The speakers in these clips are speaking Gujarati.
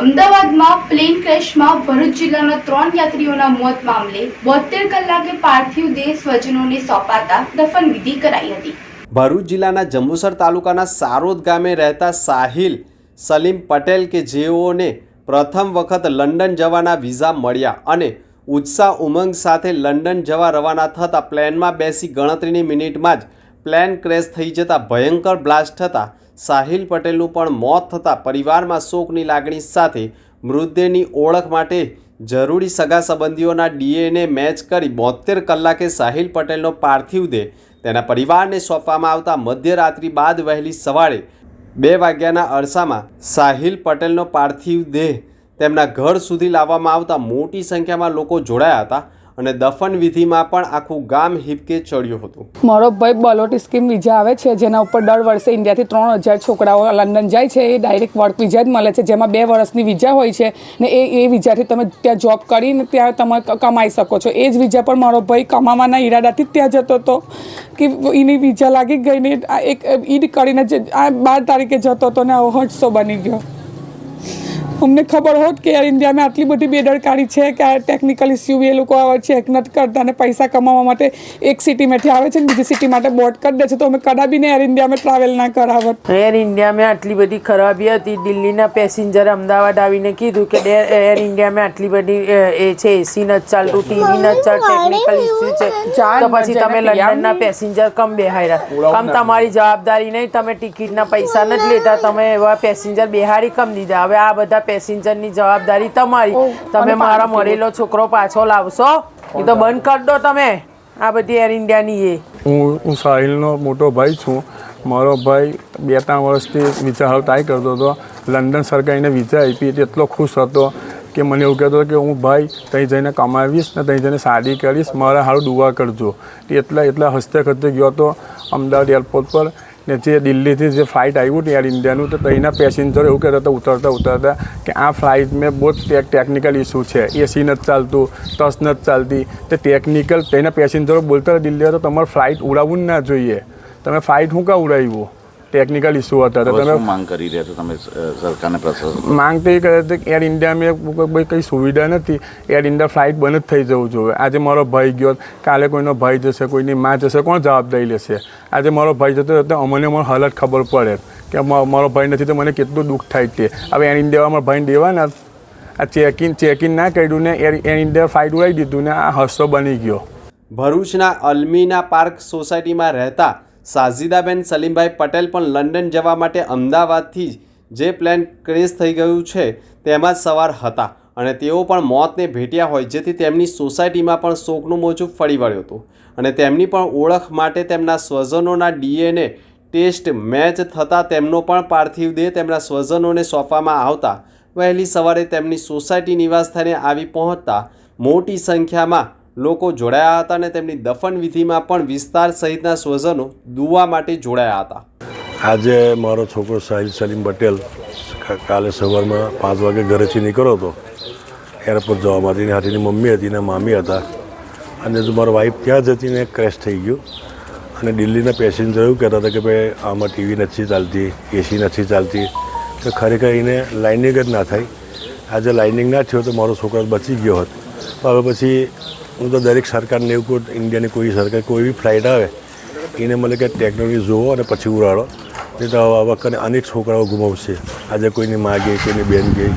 અમદાવાદમાં પ્લેન ક્રેશમાં ભરૂચ જિલ્લાના ત્રણ યાત્રીઓના મોત મામલે બોતેર કલાકે પાર્થિવ દેહ સ્વજનોને સોંપાતા દફનવિધિ કરાઈ હતી. ભરૂચ જિલ્લાના જંબુસર તાલુકાના સારોદ ગામે રહેતા સાહિલ, સલીમ પટેલ કે જેઓને પ્રથમ વખત લંડન જવાના વિઝા મળ્યા અને ઉત્સાહ ઉમંગ સાથે લંડન જવા રવાના થતાં પ્લેનમાં બેસી ગણતરીની મિનિટમાં જ પ્લેન ક્રેશ થઈ જતાં ભયંકર બ્લાસ્ટ થતાં સાહિલ પટેલનું પણ મોત થતાં પરિવારમાં શોકની લાગણી સાથે મૃતદેહની ઓળખ માટે જરૂરી સગા સંબંધીઓના ડીએનએ મેચ કરી બોતેર કલાકે સાહિલ પટેલનો પાર્થિવ દેહ તેના પરિવારને સોંપવામાં આવતા મધ્યરાત્રિ બાદ વહેલી સવારે બે વાગ્યાના અરસામાં સાહિલ પટેલનો પાર્થિવ દેહ તેમના ઘર સુધી લાવવામાં આવતા મોટી સંખ્યામાં લોકો જોડાયા હતા. અને દફન વિધિમાં પણ આખું ગામ હિપકે ચડ્યું હતું. મારો ભાઈ બલોટ સ્કીમ વિઝા આવે છે, જેના ઉપર દર વર્ષે ઇન્ડિયાથી ત્રણ હજાર છોકરાઓ લંડન જાય છે, એ ડાયરેક્ટ વર્ક વિઝા જ મળે છે, જેમાં બે વર્ષની વિઝા હોય છે, ને એ એ વિઝાથી તમે ત્યાં જોબ કરીને ત્યાં તમે કમાઈ શકો છો. એ જ વિઝા પર મારો ભાઈ કમાવાના ઈરાદાથી ત્યાં જતો હતો, કે એની વિઝા લાગી ગઈ ને એક, ઈદ કરીને બાર તારીખે જતો હતો ને આવો હટસો બની ગયો. અમને ખબર હોત કે યાર ઇન્ડિયામાં આટલી બધી બેદરકારી છે કે આ ટેકનિકલ ઇસ્યુ એ લોકો આવે છે એક નથી કરતા અને પૈસા કમાવા માટે એક સિટીમાંથી આવે છે ને બીજી સિટી માટે બોટ કરી દે છે તો અમે કદાપી ને એર ઇન્ડિયામાં ટ્રાવેલ ના કરાવત. એર ઇન્ડિયામાં આટલી બધી ખરાબી હતી. દિલ્હીના પેસેન્જર અમદાવાદ આવીને કીધું કે એર ઇન્ડિયામાં આટલી બધી એ છે એસી નથી ચાલતું ટીવી નથી ચાલતું ટેકનિકલ ઇસ્યુ છે. તો પછી તમે લંડનના પેસેન્જર કમ બેહાર્યા. કમ તમારી જવાબદારી નહીં. તમે ટિકિટના પૈસા નથી લેતા. તમે એવા પેસેન્જર બેહારી કમ દીધા. હવે આ બધા પેસેન્જરની જવાબદારી તમારી. તમે મારા મળેલો છોકરો પાછો લાવશો. એ તો બંધ કરી દો તમે. આ બધી એર ઇન્ડિયાની એ. હું હું સાહિલનો મોટો ભાઈ છું. મારો ભાઈ બે ત્રણ વર્ષથી વિચાર ટ્રાય કરતો હતો. લંડન સરકારીને વિઝા આપી તે એટલો ખુશ હતો કે મને એવું કહેતો કે હું ભાઈ ત્યાં જઈને કમાવીશ ને ત્યાં જઈને શાદી કરીશ મારા સારું દુઆ કરજો. તે એટલા એટલા હસતે ખસતે ગયો હતો અમદાવાદ એરપોર્ટ પર. ને જે દિલ્હીથી જે ફ્લાઇટ આવ્યું હતું એર ઇન્ડિયાનું, તો એના પેસેન્જર એવું કહેતા હતા, ઉતરતા ઉતરતા કે આ ફ્લાઇટ મેં બહુ ટેક ટેકનિકલ ઇસ્યુ છે. એસી નથી ચાલતું ટસ નથી ચાલતી. તે ટેકનિકલ તેના પેસેન્જરો બોલતા દિલ્હી તો તમારે ફ્લાઇટ ઉડાવવું જ ના જોઈએ. તમે ફ્લાઇટ શું કાં ઉડાવ્યું? ટેકનિકલ ઇસ્યુ હતા તો તમે માંગ કરી રહ્યા છો તમે સરકારને પ્રશાસન? માંગ તો એ કરે છે કે એર ઇન્ડિયામાં કોઈ- કોઈ કંઈ સુવિધા નથી. એર ઇન્ડિયા ફ્લાઇટ બંધ જ થઈ જવું જોઈએ. આજે મારો ભાઈ ગયો કાલે કોઈનો ભાઈ જશે કોઈની માં જશે કોણ જવાબદારી લેશે? આજે મારો ભાઈ જતો હતો અમને મને હાલત ખબર પડે કે મારો ભાઈ નથી તો મને કેટલું દુઃખ થાય તે. હવે એર ઇન્ડિયા મારા ભાઈને દેવાના આ ચેકિંગ ચેકિંગ ના કર્યું ને એર એર ઇન્ડિયા ફ્લાઇટ ઉડાવી દીધું ને આ હસ્સો બની ગયો. ભરૂચના અલ્મીના પાર્ક સોસાયટીમાં રહેતા સાજીદાબેન સલીમભાઈ પટેલ પણ લંડન જવા માટે અમદાવાદથી જે પ્લેન ક્રેશ થઈ ગયું છે તેમાં જ સવાર હતા અને તેઓ પણ મોતને ભેટ્યા હોય, જેથી તેમની સોસાયટીમાં પણ શોકનું મોજું ફરી વળ્યું હતું. અને તેમની પણ ઓળખ માટે તેમના સ્વજનોના ડીએનએ ટેસ્ટ મેચ થતાં તેમનો પણ પાર્થિવ દેહ તેમના સ્વજનોને સોંપવામાં આવતા. વહેલી સવારે તેમની સોસાયટી નિવાસસ્થાને આવી પહોંચતા મોટી સંખ્યામાં લોકો જોડાયા હતા અને તેમની દફન વિધિમાં પણ વિસ્તાર સહિતના સ્વજનો દુવા માટે જોડાયા હતા. આજે મારો છોકરો સાહિલ સલીમ પટેલ કાલે સવારમાં પાંચ વાગે ઘરેથી નીકળ્યો હતો. એરપોર્ટ જવા માટે. એની હાથીની મમ્મી હતી ને મામી હતા. અને જો મારો વાઈફ ત્યાં જ હતી ને ક્રેશ થઈ ગયું. અને દિલ્હીના પેસેન્જર એવું કહેતા હતા કે ભાઈ, આમાં ટીવી નથી ચાલતી એસી નથી ચાલતી. તો ખરેખર એને લાઇનિંગ જ ના થાય. આજે લાઇનિંગ ના થયો તો મારો છોકરો બચી ગયો હતો. હવે પછી હું તો દરેક સરકારને એવું કહું, ઇન્ડિયાની કોઈ સરકાર, કોઈ બી ફ્લાઇટ આવે, એને મને કે ટેકનોલોજી જોવો અને પછી ઉડાડો. નહીં તો આવા કરીને અનેક છોકરાઓ ગુમાવશે. આજે કોઈની મા ગઈ, કોઈની બેન ગઈ,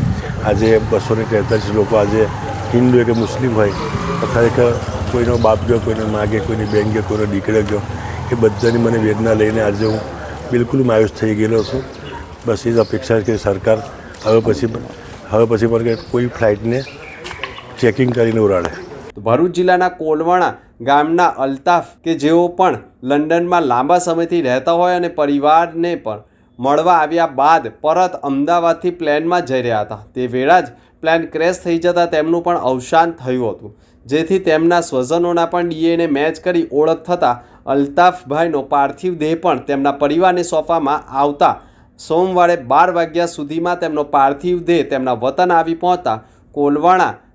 આજે બસો ને તેતાલીસ લોકો, આજે હિન્દુ કે મુસ્લિમ હોય, તો ખરેખર કોઈનો બાપ ગયો, કોઈને મા ગયો કોઈની બેન ગયો, કોઈનો દીકરો ગયો, એ બધાની મને વેદના લઈને આજે હું બિલકુલ માયુસ થઈ ગયેલો છું. બસ એ જ અપેક્ષા છે કે સરકાર હવે પછી હવે પછી પણ કે કોઈ ફ્લાઇટને ચેકિંગ કરીને ઉડાડે. ભરૂચ જિલ્લાના કોલવાણા ગામના અલ્તાફ કે જેઓ પણ લંડનમાં લાંબા સમયથી રહેતા હોય અને પરિવારને પણ મળવા આવ્યા બાદ પરત અમદાવાદથી પ્લેનમાં જઈ રહ્યા હતા. તે વેળા જ પ્લેન ક્રેશ થઈ જતાં તેમનું પણ અવસાન થયું હતું, જેથી તેમના સ્વજનોના પણ ડીએને મેચ કરી ઓળખ થતાં અલ્તાફભાઈનો પાર્થિવ દેહ પણ તેમના પરિવારને સોંપવામાં આવતા સોમવારે બાર વાગ્યા સુધીમાં તેમનો પાર્થિવ દેહ તેમના વતન આવી પહોંચતા કોલવાણા